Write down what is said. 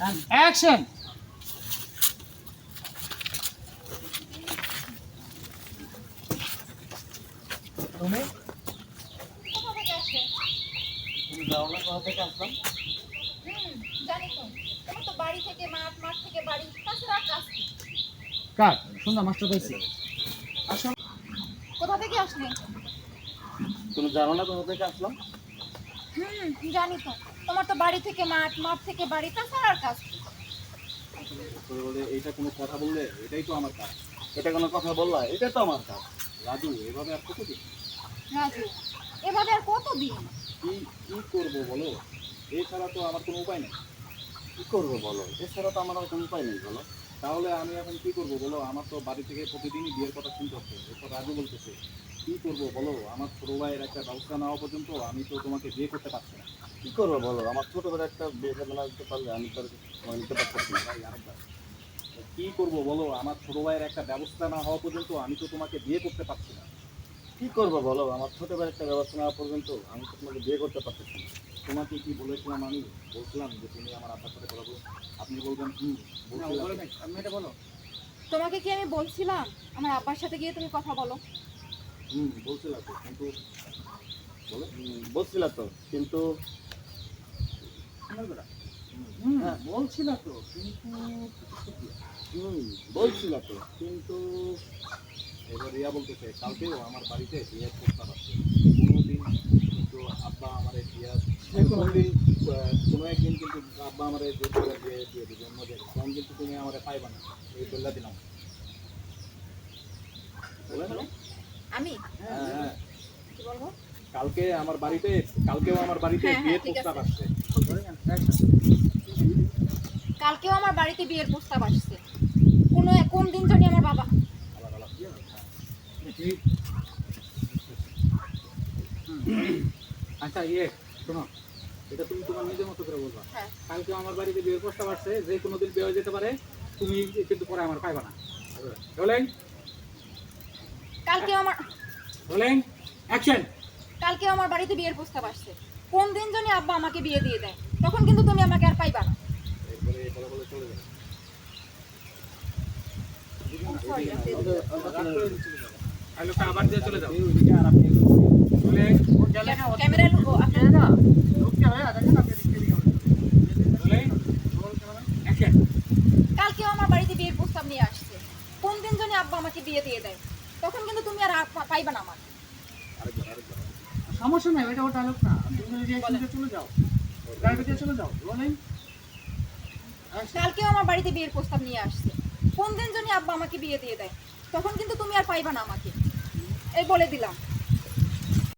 Action তুমি কোথা থেকে আসছে? তুমি যাও না কোথা থেকে আসলাম হুম, জানি তো। তোমার তো বাড়ি থেকে মাঠ, মাঠ থেকে বাড়ি, তাছাড়া কাজ কি? কার সুন্দর মাস্টার পাইছি আসো কোথা থেকে আসলে? তুমি জানো না কোথা থেকে আসলাম হুম, জানি তো। তোমার তো বাড়ি থেকে মাঠ, মাঠ থেকে বাড়ি, তাছাড়া আর কাজ কি? করে বলে এইটা কোনো কথা বললে এটাই তো আমার কাজ। এটা কোনো কথা বললা এটা তো আমার কাজ। রাজু এভাবে আর কতদিন? রাজু, এভাবে আর কতদিন? কি কি করব বলো? এছাড়া তো আমার কোনো উপায় নেই। কি করব বলো? এছাড়া তো আমার আর কোনো উপায় নেই বলো। তাহলে আমি এখন কি করব বলো? আমার তো বাড়ি থেকে প্রতিদিনই বিয়ের কথা শুনতে হচ্ছে। এরপর রাজু বলতেছে কি করব বলো? আমার ছোট ভাইয়ের একটা ব্যবস্থা নেওয়া পর্যন্ত আমি তো তোমাকে বিয়ে করতে পারছি না। কি করব বলো? আমার ছোট করে একটা বিয়ে না দিতে পারলে আমি তো নিতে পারতেছি না। ভাই, আরেকবার। কি করব বলো? আমার ছোট ভাইয়ের একটা ব্যবস্থা না হওয়া পর্যন্ত আমি তো তোমাকে বিয়ে করতে পারছি না। কি করব বলো? আমার ছোট ভাইয়ের একটা ব্যবস্থা নেওয়া পর্যন্ত আমি তো তোমাকে বিয়ে করতে পারতেছি না। তোমাকে কি বলেছিলাম আমি? বলছিলাম যে তুমি আমার আব্বার সাথে বলো। আপনি বলবেন হুম বলছিলাম। আমি এটা বলো। তোমাকে কি আমি বলছিলাম? আমার আব্বার সাথে গিয়ে তুমি কথা বলো। হুম বলছিলাম তো কিন্তু বলো। বলছিল তো কিন্তু হ্যাঁ তো কিন্তু হুম বলছিল তো কিন্তু এবার রিয়া বলতেছে কালকেও আমার বাড়িতে বিয়ের প্রস্তাব আছে। কোনোদিন কিন্তু আব্বা আমার বিয়ে কোনোদিন কোনো একদিন কিন্তু আব্বা আমার যে বিয়ে দিয়ে দিয়ে দিবে অন্য জায়গায়। তখন কিন্তু তুমি আমার পাইবা না এই বললা দিলাম? আমি? হ্যাঁ। কি বলব? কালকে আমার বাড়িতে কালকেও আমার বাড়িতে হ্যাঁ, হ্যাঁ, বিয়ের প্রস্তাব আসছে। কালকেও আমার বাড়িতে বিয়ের প্রস্তাব আসছে। কোনো কোন দিন জানি আমার বাবা। আচ্ছা ইয়ে শোনো এটা তুমি তোমার নিজের মতো করে বলবা। হ্যাঁ। কালকে আমার বাড়িতে বিয়ের প্রস্তাব আসছে যে কোনো দিন বিয়ে হয়ে যেতে পারে তুমি কিন্তু পরে আমার পাইবা না। বলেন কালকে আমার বলেন অ্যাকশন কালকেও আমার বাড়িতে বিয়ের প্রস্তাব আসছে। কোন দিন জানি আব্বা আমাকে বিয়ে দিয়ে দেয়। তখন কিন্তু তুমি আমাকে আর পাইবা না। আবার দিয়ে চলে যাও। ক্যামেরা লুকো আপনারা বলেন কালকেও আমার বাড়িতে বিয়ের প্রস্তাব নিয়ে আসছে। কোন দিন জানি আব্বা আমাকে বিয়ে দিয়ে দেয়। তখন কিন্তু তুমি আর পাইবা না আমার সমস্যা নাই ওটা ওটা লোক না। তুমি চলে যাও গাড়ি দিয়ে চলে যাও বলেন। কালকেও আমার বাড়িতে বিয়ের প্রস্তাব নিয়ে আসছে। কোন দিন জন্য আব্বা আমাকে বিয়ে দিয়ে দেয়। তখন কিন্তু তুমি আর পাইবা না আমাকে। এই বলে দিলাম।